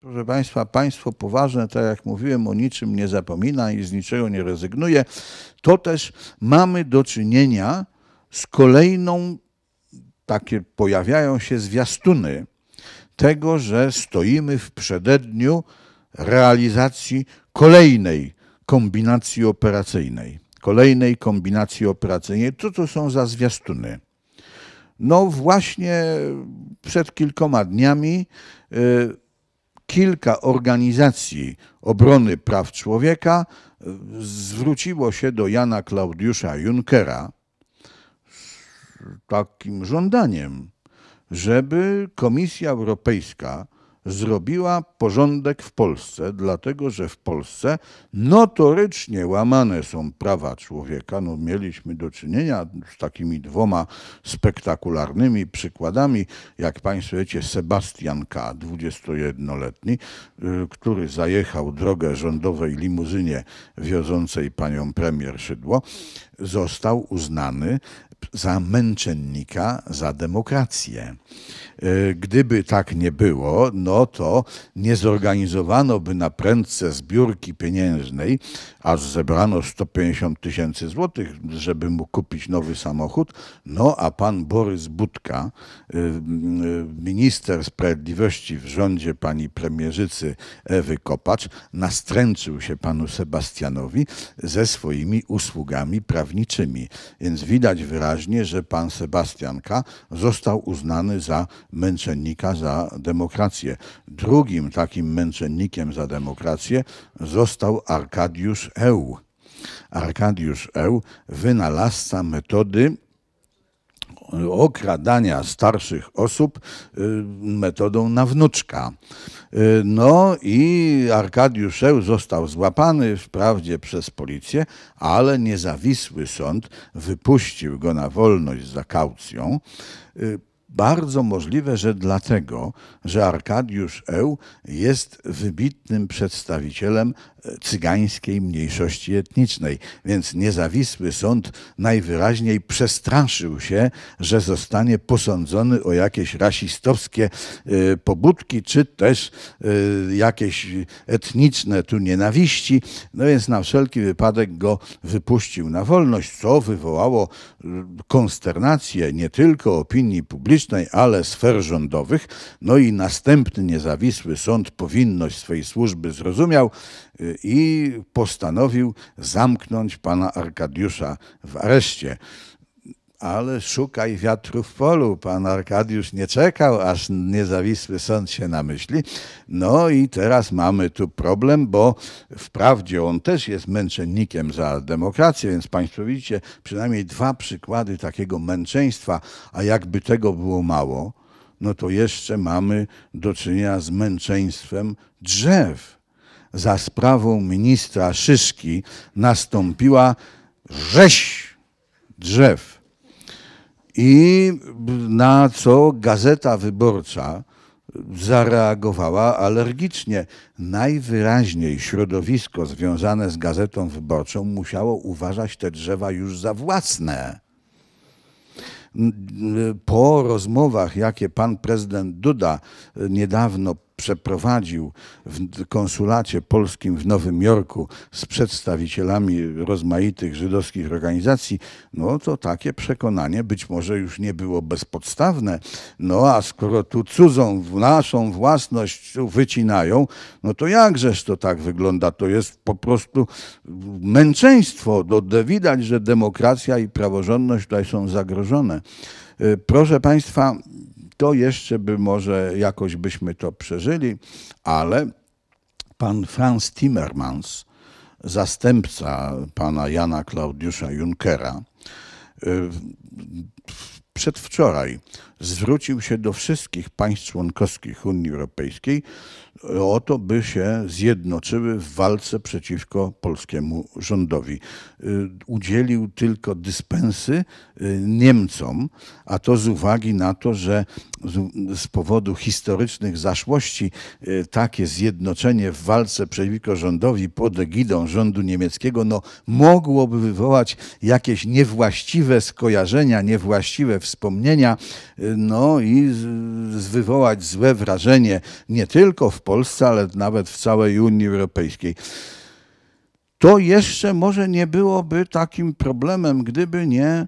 Proszę Państwa, państwo poważne, tak jak mówiłem, o niczym nie zapomina i z niczego nie rezygnuje. To też mamy do czynienia z kolejną, takie pojawiają się zwiastuny tego, że stoimy w przededniu realizacji kolejnej kombinacji operacyjnej. Kolejnej kombinacji operacyjnej. Co to są za zwiastuny? No właśnie przed kilkoma dniami y, kilka organizacji obrony praw człowieka y, zwróciło się do Jana Klaudiusza Junckera z takim żądaniem, żeby Komisja Europejska zrobiła porządek w Polsce, dlatego że w Polsce notorycznie łamane są prawa człowieka. No, mieliśmy do czynienia z takimi dwoma spektakularnymi przykładami, jak Państwo wiecie, Sebastian K., 21-letni, y, który zajechał drogę rządowej limuzynie wiozącej panią premier Szydło, został uznany za męczennika za demokrację. E, gdyby tak nie było, no to nie zorganizowano by na prędce zbiórki pieniężnej, aż zebrano 150 tysięcy złotych, żeby mu kupić nowy samochód. No a pan Borys Budka, e, e, minister sprawiedliwości w rządzie pani premierzycy Ewy Kopacz, nastręczył się panu Sebastianowi ze swoimi usługami prawniczymi. Więc widać wyraźnie, że pan Sebastianka został uznany za męczennika za demokrację. Drugim takim męczennikiem za demokrację został Arkadiusz Eł. Arkadiusz Eł, wynalazca metody okradania starszych osób y, metodą na wnuczka. Y, no i Arkadiusz Eł został złapany wprawdzie przez policję, ale niezawisły sąd wypuścił go na wolność za kaucją. Bardzo możliwe, że dlatego, że Arkadiusz Eł jest wybitnym przedstawicielem cygańskiej mniejszości etnicznej. Więc niezawisły sąd najwyraźniej przestraszył się, że zostanie posądzony o jakieś rasistowskie y, pobudki, czy też y, jakieś etniczne tu nienawiści. No więc na wszelki wypadek go wypuścił na wolność, co wywołało konsternację nie tylko opinii publicznej, ale sfer rządowych. No i następny niezawisły sąd powinność swej służby zrozumiał, i postanowił zamknąć pana Arkadiusza w areszcie. Ale szukaj wiatru w polu. Pan Arkadiusz nie czekał, aż niezawisły sąd się namyśli. No i teraz mamy tu problem, bo wprawdzie on też jest męczennikiem za demokrację, więc Państwo widzicie przynajmniej dwa przykłady takiego męczeństwa, a jakby tego było mało, no to jeszcze mamy do czynienia z męczeństwem drzew za sprawą ministra Szyszki nastąpiła rzeź drzew. I na co Gazeta Wyborcza zareagowała alergicznie. Najwyraźniej środowisko związane z Gazetą Wyborczą musiało uważać te drzewa już za własne. Po rozmowach, jakie pan prezydent Duda niedawno przeprowadził w konsulacie polskim w Nowym Jorku z przedstawicielami rozmaitych żydowskich organizacji, no to takie przekonanie być może już nie było bezpodstawne. No a skoro tu cudzą, naszą własność wycinają, no to jakżeż to tak wygląda? To jest po prostu męczeństwo. No, widać, że demokracja i praworządność tutaj są zagrożone. Y, proszę Państwa, to jeszcze by może jakoś byśmy to przeżyli, ale pan Franz Timmermans, zastępca pana Jana Klaudiusza Junckera, y, przedwczoraj zwrócił się do wszystkich państw członkowskich Unii Europejskiej o to, by się zjednoczyły w walce przeciwko polskiemu rządowi. Y, udzielił tylko dyspensy y, Niemcom, a to z uwagi na to, że z powodu historycznych zaszłości y, takie zjednoczenie w walce przeciwko rządowi pod egidą rządu niemieckiego no, mogłoby wywołać jakieś niewłaściwe skojarzenia, niewłaściwe wspomnienia, no i wywołać złe wrażenie nie tylko w Polsce, ale nawet w całej Unii Europejskiej. To jeszcze może nie byłoby takim problemem, gdyby nie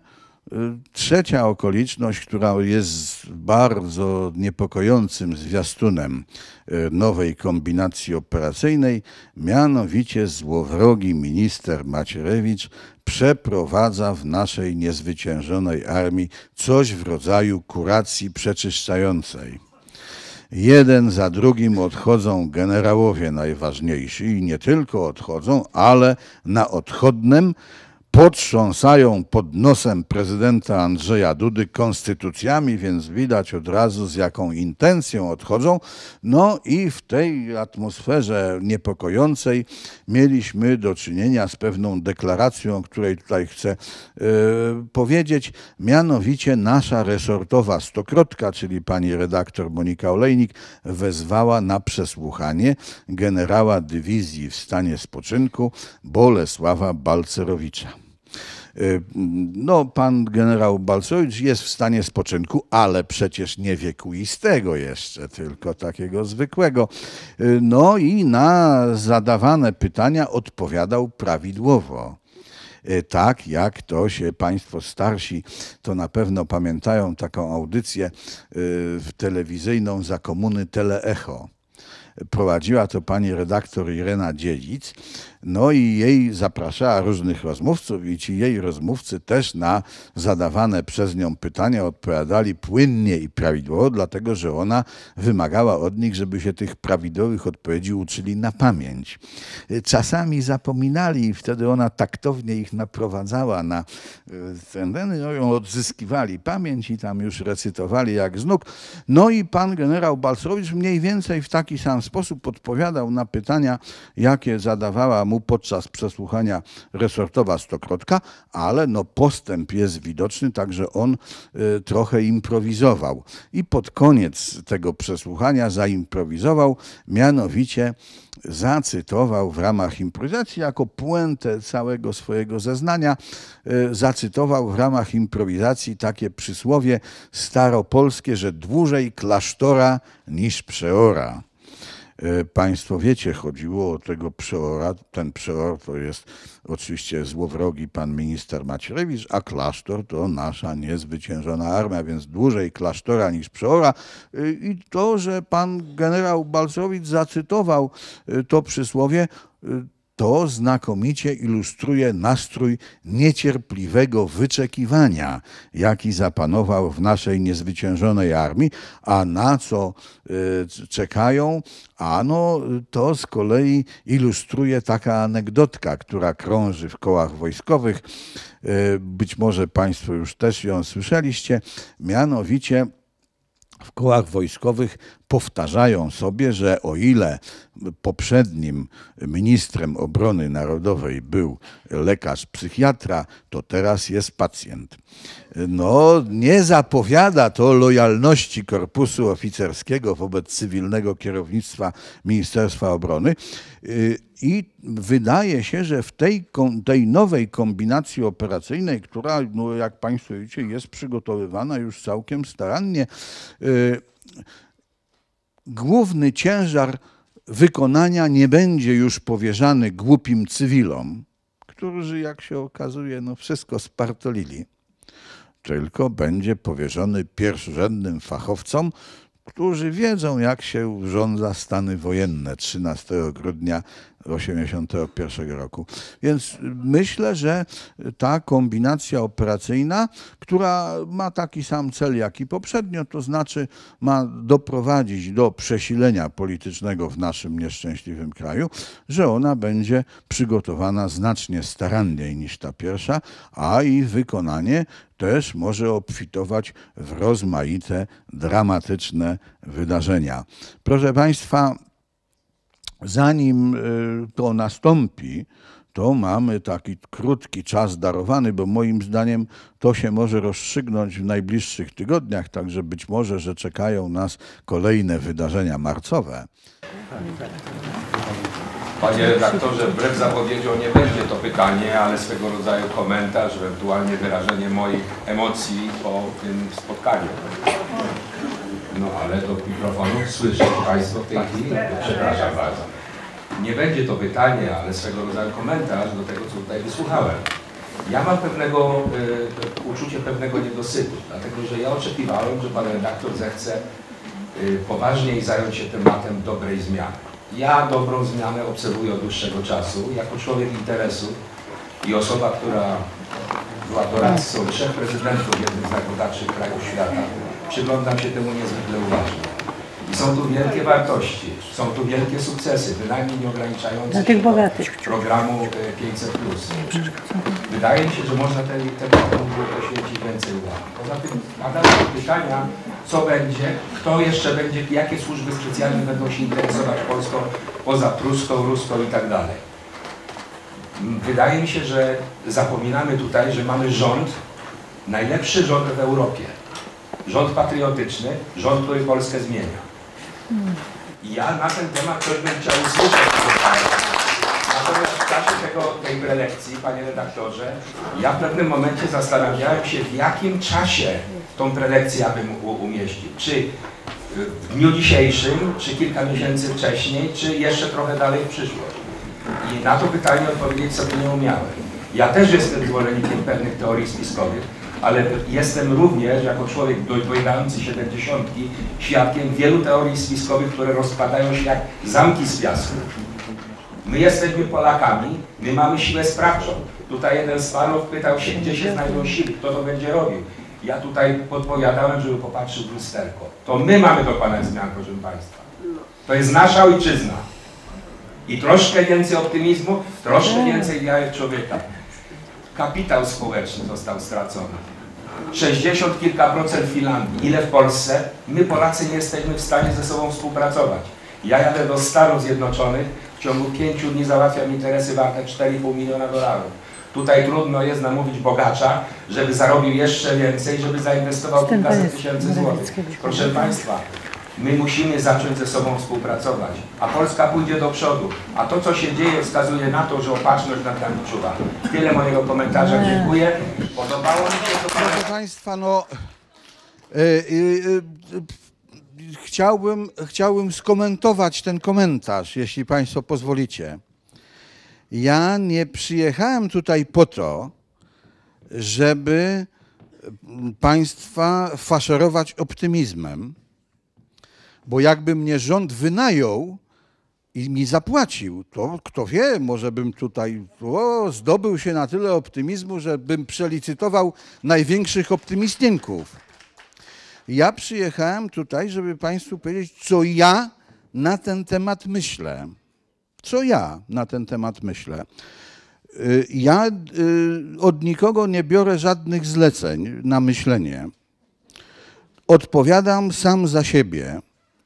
trzecia okoliczność, która jest bardzo niepokojącym zwiastunem y, nowej kombinacji operacyjnej, mianowicie złowrogi minister Macierewicz przeprowadza w naszej niezwyciężonej armii coś w rodzaju kuracji przeczyszczającej. Jeden za drugim odchodzą generałowie najważniejsi i nie tylko odchodzą, ale na odchodnym potrząsają pod nosem prezydenta Andrzeja Dudy konstytucjami, więc widać od razu z jaką intencją odchodzą. No i w tej atmosferze niepokojącej mieliśmy do czynienia z pewną deklaracją, o której tutaj chcę e, powiedzieć, mianowicie nasza resortowa stokrotka, czyli pani redaktor Monika Olejnik, wezwała na przesłuchanie generała dywizji w stanie spoczynku Bolesława Balcerowicza. Y, No, pan generał Balcowicz jest w stanie spoczynku, ale przecież nie wiekuistego jeszcze, tylko takiego zwykłego. Y, No i na zadawane pytania odpowiadał prawidłowo. Y, Tak, jak to się Państwo starsi, to na pewno pamiętają taką audycję telewizyjną za komuny Teleecho. Prowadziła to pani redaktor Irena Dziedzic. No i jej zapraszała różnych rozmówców i ci jej rozmówcy też na zadawane przez nią pytania odpowiadali płynnie i prawidłowo, dlatego że ona wymagała od nich, żeby się tych prawidłowych odpowiedzi uczyli na pamięć. Czasami zapominali i wtedy ona taktownie ich naprowadzała na ten, ten no, ją odzyskiwali pamięć i tam już recytowali jak z nóg. No i pan generał Balcerowicz mniej więcej w taki sam sposób odpowiadał na pytania, jakie zadawała mu podczas przesłuchania resortowa Stokrotka, ale no postęp jest widoczny, także on y, trochę improwizował. I pod koniec tego przesłuchania zaimprowizował, mianowicie zacytował w ramach improwizacji, jako puentę całego swojego zeznania, y, zacytował w ramach improwizacji takie przysłowie staropolskie, że dłużej klasztora niż przeora. E, Państwo wiecie, chodziło o tego przeora. Ten przeor to jest oczywiście złowrogi pan minister Macierewicz, a klasztor to nasza niezwyciężona armia, więc dłużej klasztora niż przeora. E, I to, że pan generał Balcowicz zacytował e, to przysłowie, to znakomicie ilustruje nastrój niecierpliwego wyczekiwania, jaki zapanował w naszej niezwyciężonej armii, a na co y, czekają, ano to z kolei ilustruje taka anegdotka, która krąży w kołach wojskowych. Y, Być może Państwo już też ją słyszeliście, mianowicie w kołach wojskowych powtarzają sobie, że o ile poprzednim ministrem obrony narodowej był lekarz psychiatra, to teraz jest pacjent. No, nie zapowiada to lojalności korpusu oficerskiego wobec cywilnego kierownictwa Ministerstwa Obrony. I wydaje się, że w tej, tej nowej kombinacji operacyjnej, która, no, jak Państwo widzicie, jest przygotowywana już całkiem starannie, y, główny ciężar wykonania nie będzie już powierzany głupim cywilom, którzy, jak się okazuje, no wszystko spartolili, tylko będzie powierzony pierwszorzędnym fachowcom, którzy wiedzą, jak się urządza stany wojenne 13 grudnia 1981 roku. Więc myślę, że ta kombinacja operacyjna, która ma taki sam cel jak i poprzednio, to znaczy ma doprowadzić do przesilenia politycznego w naszym nieszczęśliwym kraju, że ona będzie przygotowana znacznie staranniej niż ta pierwsza, a i wykonanie też może obfitować w rozmaite, dramatyczne wydarzenia. Proszę Państwa, zanim y, to nastąpi, to mamy taki krótki czas darowany, bo moim zdaniem to się może rozstrzygnąć w najbliższych tygodniach, także być może, że czekają nas kolejne wydarzenia marcowe. Panie redaktorze, wbrew zapowiedziom nie będzie to pytanie, ale swego rodzaju komentarz, ewentualnie wyrażenie moich emocji po tym spotkaniu. No ale do mikrofonu słyszę Państwo w tej chwili? Przepraszam bardzo. Nie będzie to pytanie, ale swego rodzaju komentarz do tego, co tutaj wysłuchałem. Ja mam pewnego, y, uczucie pewnego niedosytu, dlatego że ja oczekiwałem, że Pan redaktor zechce y, poważniej zająć się tematem dobrej zmiany. Ja dobrą zmianę obserwuję od dłuższego czasu, jako człowiek interesu i osoba, która była doradcą trzech prezydentów jednych z najbogatszych krajów świata, przyglądam się temu niezwykle uważnie. I są tu wielkie wartości, są tu wielkie sukcesy, bynajmniej nie ograniczające się do programu e, 500+. Wydaje mi się, że można tej, temu poświęcić więcej uwagi. Poza tym padały pytania, co będzie, kto jeszcze będzie, jakie służby specjalne będą się interesować Polską poza pruską, ruską i tak dalej. Mm, Wydaje mi się, że zapominamy tutaj, że mamy rząd, najlepszy rząd w Europie. Rząd patriotyczny, rząd, który Polskę zmienia. I ja na ten temat coś bym chciał usłyszeć. Natomiast w czasie tego, tej prelekcji, panie redaktorze, ja w pewnym momencie zastanawiałem się, w jakim czasie tą prelekcję abym u- umieścił. Czy w dniu dzisiejszym, czy kilka miesięcy wcześniej, czy jeszcze trochę dalej w przyszłość. I na to pytanie odpowiedzieć sobie nie umiałem. Ja też jestem zwolennikiem pewnych teorii spiskowych, ale jestem również, jako człowiek dojrzewający siedemdziesiątki, świadkiem wielu teorii spiskowych, które rozpadają się jak zamki z piasku. My jesteśmy Polakami, my mamy siłę sprawczą. Tutaj jeden z panów pytał się, gdzie się znajdą siły, kto to będzie robił. Ja tutaj podpowiadałem, żeby popatrzył w lusterko. To my mamy dokonać zmian, proszę Państwa. To jest nasza ojczyzna. I troszkę więcej optymizmu, troszkę więcej wiary w człowieka. Kapitał społeczny został stracony. 60 kilka procent Finlandii. Ile w Polsce? My Polacy nie jesteśmy w stanie ze sobą współpracować. Ja jadę do Stanów Zjednoczonych, w ciągu pięciu dni załatwiam interesy warte 4,5 miliona dolarów. Tutaj trudno jest namówić bogacza, żeby zarobił jeszcze więcej, żeby zainwestował kilkaset tysięcy złotych. Proszę Państwa, my musimy zacząć ze sobą współpracować, a Polska pójdzie do przodu. A to, co się dzieje, wskazuje na to, że opatrzność nad nami czuwa. Tyle mojego komentarza. Dziękuję. Podobało mi się, Pan Proszę Państwa, no y, y, y, chciałbym, chciałbym skomentować ten komentarz, jeśli Państwo pozwolicie. Ja nie przyjechałem tutaj po to, żeby Państwa faszerować optymizmem, bo jakby mnie rząd wynajął i mi zapłacił, to kto wie, może bym tutaj o, zdobył się na tyle optymizmu, że bym przelicytował największych optymistynków. Ja przyjechałem tutaj, żeby Państwu powiedzieć, co ja na ten temat myślę. Co ja na ten temat myślę. Y, Ja y, od nikogo nie biorę żadnych zleceń na myślenie. Odpowiadam sam za siebie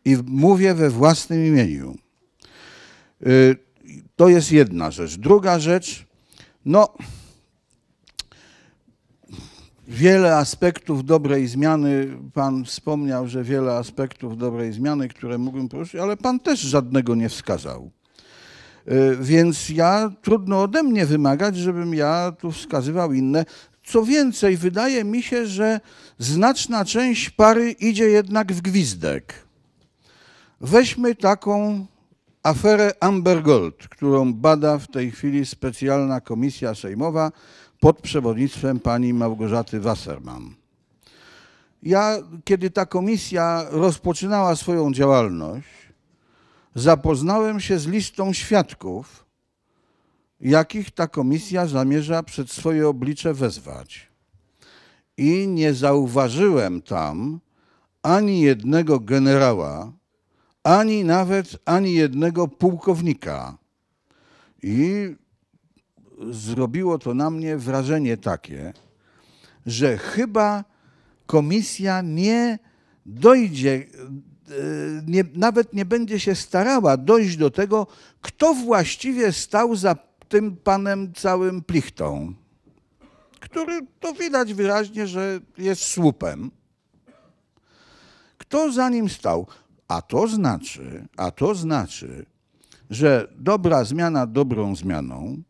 i mówię we własnym imieniu. Y, To jest jedna rzecz. Druga rzecz, no, wiele aspektów dobrej zmiany, Pan wspomniał, że wiele aspektów dobrej zmiany, które mógłbym poruszyć, ale Pan też żadnego nie wskazał. Y, Więc ja trudno ode mnie wymagać, żebym ja tu wskazywał inne. Co więcej, wydaje mi się, że znaczna część pary idzie jednak w gwizdek. Weźmy taką aferę Amber Gold, którą bada w tej chwili specjalna komisja sejmowa pod przewodnictwem pani Małgorzaty Wasserman. Ja, kiedy ta komisja rozpoczynała swoją działalność, zapoznałem się z listą świadków, jakich ta komisja zamierza przed swoje oblicze wezwać. I nie zauważyłem tam ani jednego generała, ani nawet ani jednego pułkownika. I zrobiło to na mnie wrażenie takie, że chyba komisja nie dojdzie, e, nie, nawet nie będzie się starała dojść do tego, kto właściwie stał za tym panem całym plichtą, który to widać wyraźnie, że jest słupem. Kto za nim stał? A to znaczy, a to znaczy, że dobra zmiana dobrą zmianą,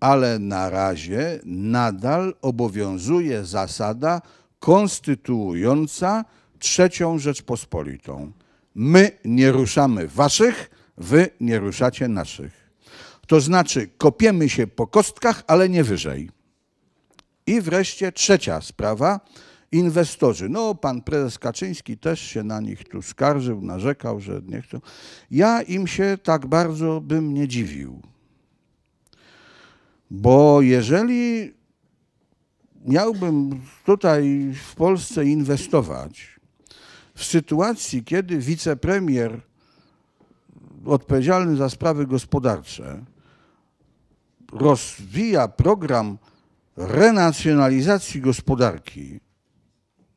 ale na razie nadal obowiązuje zasada konstytuująca trzecią Rzeczpospolitą. My nie ruszamy waszych, wy nie ruszacie naszych. To znaczy, kopiemy się po kostkach, ale nie wyżej. I wreszcie trzecia sprawa. Inwestorzy. No, pan prezes Kaczyński też się na nich tu skarżył, narzekał, że nie chcą. Ja im się tak bardzo bym nie dziwił. Bo jeżeli miałbym tutaj w Polsce inwestować w sytuacji, kiedy wicepremier odpowiedzialny za sprawy gospodarcze rozwija program renacjonalizacji gospodarki,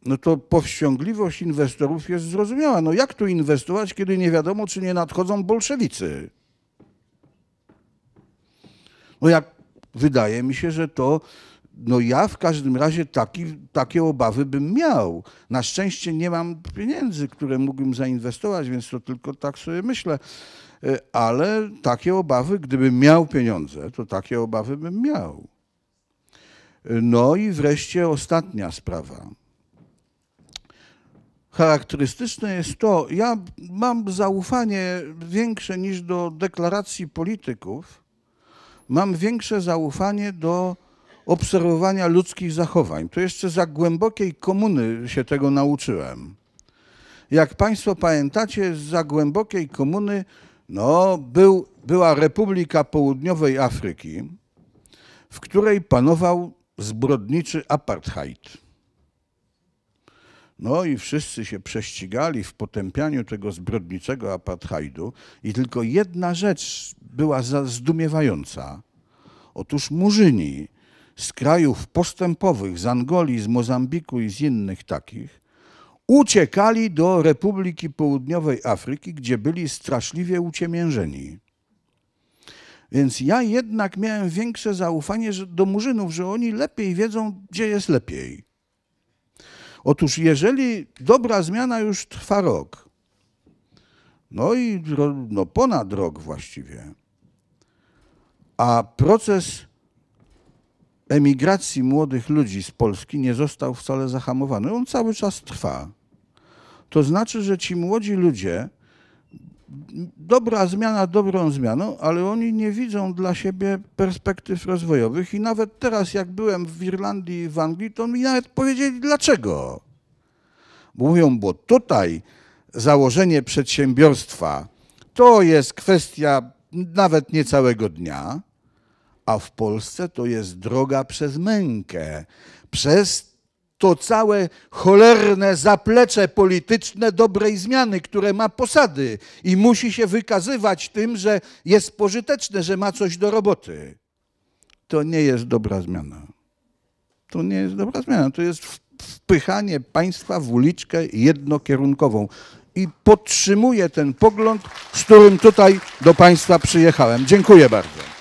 no to powściągliwość inwestorów jest zrozumiała. No jak tu inwestować, kiedy nie wiadomo, czy nie nadchodzą bolszewicy? No jak wydaje mi się, że to, no ja w każdym razie taki, takie obawy bym miał. Na szczęście nie mam pieniędzy, które mógłbym zainwestować, więc to tylko tak sobie myślę. E, Ale takie obawy, gdybym miał pieniądze, to takie obawy bym miał. E, No i wreszcie ostatnia sprawa. Charakterystyczne jest to, ja mam zaufanie większe niż do deklaracji polityków, mam większe zaufanie do obserwowania ludzkich zachowań. To jeszcze za głębokiej komuny się tego nauczyłem. Jak Państwo pamiętacie, za głębokiej komuny no, był, była Republika Południowej Afryki, w której panował zbrodniczy apartheid. No i wszyscy się prześcigali w potępianiu tego zbrodniczego apartheidu i tylko jedna rzecz była zdumiewająca. Otóż murzyni z krajów postępowych, z Angolii, z Mozambiku i z innych takich, uciekali do Republiki Południowej Afryki, gdzie byli straszliwie uciemiężeni. Więc ja jednak miałem większe zaufanie do murzynów, że oni lepiej wiedzą, gdzie jest lepiej. Otóż jeżeli dobra zmiana już trwa rok, no i no ponad rok właściwie, a proces emigracji młodych ludzi z Polski nie został wcale zahamowany, on cały czas trwa. To znaczy, że ci młodzi ludzie, dobra zmiana dobrą zmianą, ale oni nie widzą dla siebie perspektyw rozwojowych i nawet teraz, jak byłem w Irlandii i w Anglii, to mi nawet powiedzieli dlaczego. Mówią, bo tutaj założenie przedsiębiorstwa to jest kwestia nawet nie całego dnia, a w Polsce to jest droga przez mękę, przez to całe cholerne zaplecze polityczne dobrej zmiany, które ma posady i musi się wykazywać tym, że jest pożyteczne, że ma coś do roboty. To nie jest dobra zmiana. To nie jest dobra zmiana. To jest wpychanie państwa w uliczkę jednokierunkową. I podtrzymuję ten pogląd, z którym tutaj do państwa przyjechałem. Dziękuję bardzo.